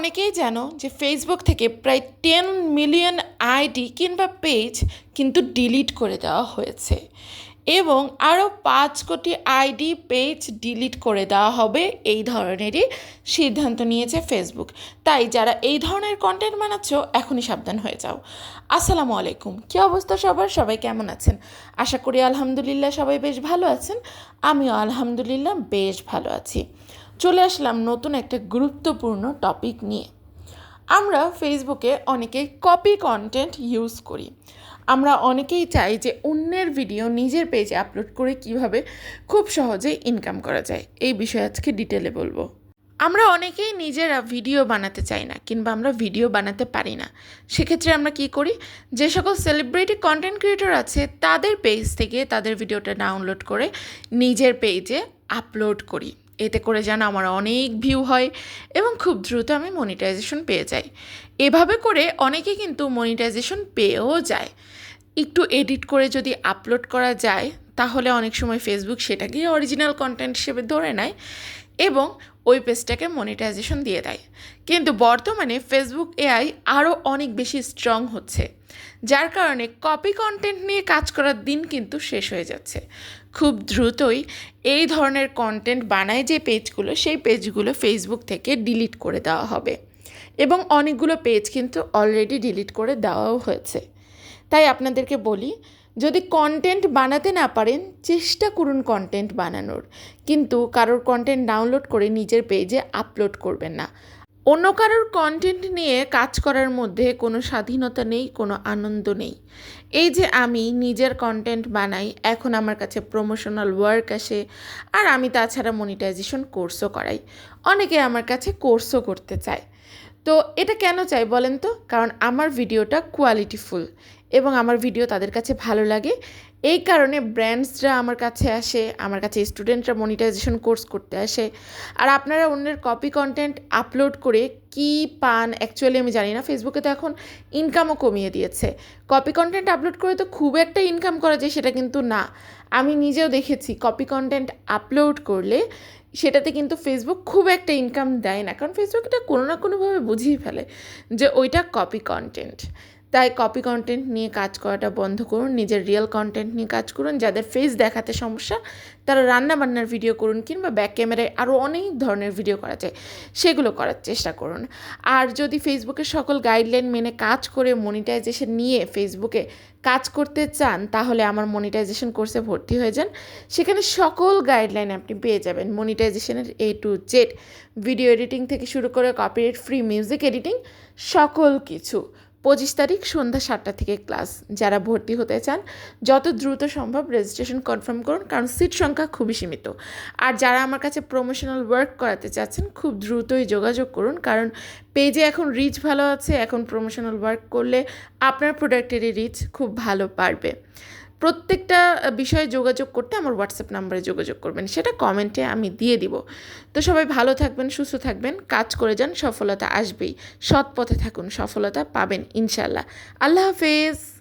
অনেকেই জানো যে ফেসবুক থেকে প্রায় টেন মিলিয়ন আইডি কিংবা পেজ কিন্তু ডিলিট করে দেওয়া হয়েছে এবং আরও পাঁচ কোটি আইডি পেজ ডিলিট করে দেওয়া হবে এই ধরনেরই সিদ্ধান্ত নিয়েছে ফেসবুক তাই যারা এই ধরনের কন্টেন্ট বানাচ্ছ, এখনই সাবধান হয়ে যাও। আসসালামু আলাইকুম। কী অবস্থা সবার? সবাই কেমন আছেন? আশা করি আলহামদুলিল্লাহ সবাই বেশ ভালো আছেন। আমিও আলহামদুলিল্লাহ বেশ ভালো আছি। চলে আসলাম নতুন একটা গুরুত্বপূর্ণ টপিক নিয়ে। আমরা ফেসবুকে অনেকেই কপি কন্টেন্ট ইউজ করি। আমরা অনেকেই চাই যে অন্যের ভিডিও নিজের পেজে আপলোড করে কীভাবে খুব সহজেই ইনকাম করা যায়। এই বিষয়ে আজকে ডিটেলে বলব। আমরা অনেকেই নিজেরা ভিডিও বানাতে চাই না, কিংবা আমরা ভিডিও বানাতে পারি না। সেক্ষেত্রে আমরা কি করি? যে সকল সেলিব্রিটি কন্টেন্ট ক্রিয়েটর আছে, তাদের পেজ থেকে তাদের ভিডিওটা ডাউনলোড করে নিজের পেজে আপলোড করি। এতে করে যেন আমার অনেক ভিউ হয় এবং খুব দ্রুত আমি মনিটাইজেশন পেয়ে যাই। এভাবে করে অনেকে কিন্তু মনিটাইজেশন পেয়েও যায়। একটু এডিট করে যদি আপলোড করা যায়, তাহলে অনেক সময় ফেসবুক সেটাকেই অরিজিনাল কন্টেন্ট হিসেবে ধরে নেয় এবং ওই পেজটাকে মনিটাইজেশন দিয়ে দেয়। কিন্তু বর্তমানে ফেসবুক এআই আরও অনেক বেশি স্ট্রং হচ্ছে। যার কারণে কপি কন্টেন্ট নিয়ে কাজ করার দিন কিন্তু শেষ হয়ে যাচ্ছে। খুব দ্রুতই এই ধরনের কন্টেন্ট বানায় যে পেজগুলো সেই পেজগুলো ফেসবুক থেকে ডিলিট করে দেওয়া হবে। এবং অনেকগুলো পেজ কিন্তু অলরেডি ডিলিট করে দেওয়াও হয়েছে। তাই আপনাদেরকে বলি, যদি কন্টেন্ট বানাতে না পারেন, চেষ্টা করুন কন্টেন্ট বানানোর। কিন্তু কারোর কন্টেন্ট ডাউনলোড করে নিজের পেজে আপলোড করবেন না। অন্য কারোর কন্টেন্ট নিয়ে কাজ করার মধ্যে কোনো স্বাধীনতা নেই, কোনো আনন্দ নেই। এই যে আমি নিজের কন্টেন্ট বানাই, এখন আমার কাছে প্রমোশনাল ওয়ার্ক আসে, আর আমি তাছাড়া মনিটাইজেশন কোর্সও করাই। অনেকে আমার কাছে কোর্সও করতে চায়। তো এটা কেন চাই বলেন তো? কারণ আমার ভিডিওটা কোয়ালিটিফুল এবং আমার ভিডিও তাদের কাছে ভালো লাগে। এই কারণে ব্র্যান্ডসরা আমার কাছে আসে, আমার কাছে স্টুডেন্টরা মনিটাইজেশন কোর্স করতে আসে। আর আপনারা অন্যের কপি কন্টেন্ট আপলোড করে কি পান? অ্যাকচুয়ালি আমি জানি না ফেসবুকে তো এখন ইনকামও কমিয়ে দিয়েছে। কপি কন্টেন্ট আপলোড করে তো খুব একটা ইনকাম করা যায় সেটা কিন্তু না। আমি নিজেও দেখেছি কপি কন্টেন্ট আপলোড করলে সেটাতে কিন্তু ফেসবুক খুব একটা ইনকাম দেয় না। কারণ ফেসবুক এটা কোনো না কোনোভাবে বুঝিয়ে ফেলে যে ওইটা কপি কন্টেন্ট তাই কপি কন্টেন্ট নিয়ে কাজ করাটা বন্ধ করুন, নিজের রিয়েল কন্টেন্ট নিয়ে কাজ করুন, যাদের ফেস দেখাতে সমস্যা, তারা রান্না বান্নার ভিডিও করুন কিংবা ব্যাক ক্যামেরায় আরও অনেক ধরনের ভিডিও করা যায়, সেগুলো করার চেষ্টা করুন। আর যদি ফেসবুকের সকল গাইডলাইন মেনে কাজ করে মনিটাইজেশন নিয়ে ফেসবুকে কাজ করতে চান, তাহলে আমার মনিটাইজেশন কোর্সে ভর্তি হয়ে যান। সেখানে সকল গাইডলাইন আপনি পেয়ে যাবেন। মনিটাইজেশনের A to Z video editing থেকে শুরু করে কপিরাইট ফ্রি মিউজিক এডিটিং সকল কিছু। পঁচিশ তারিখ সন্ধ্যা সাতটা থেকে ক্লাস। যারা ভর্তি হতে চান, যত দ্রুত সম্ভব রেজিস্ট্রেশন কনফার্ম করুন, কারণ সিট সংখ্যা খুবই সীমিত। আর যারা আমার কাছে প্রমোশনাল ওয়ার্ক করাতে চাচ্ছেন, খুব দ্রুতই যোগাযোগ করুন, কারণ পেজে এখন রিচ ভালো আছে, এখন প্রমোশনাল ওয়ার্ক করলে আপনার প্রোডাক্টেরই রিচ খুব ভালো পারবে প্রত্যেকটা বিষয়ে যোগাযোগ করতে আমার হোয়াটসঅ্যাপ নাম্বারে যোগাযোগ করবেন। সেটা কমেন্টে আমি দিয়ে দিব। তো সবাই ভালো থাকবেন, সুস্থ থাকবেন, কাজ করে যান, সফলতা আসবেই। সৎ পথে থাকুন, সফলতা পাবেন ইনশাল্লাহ আল্লাহ হাফেজ!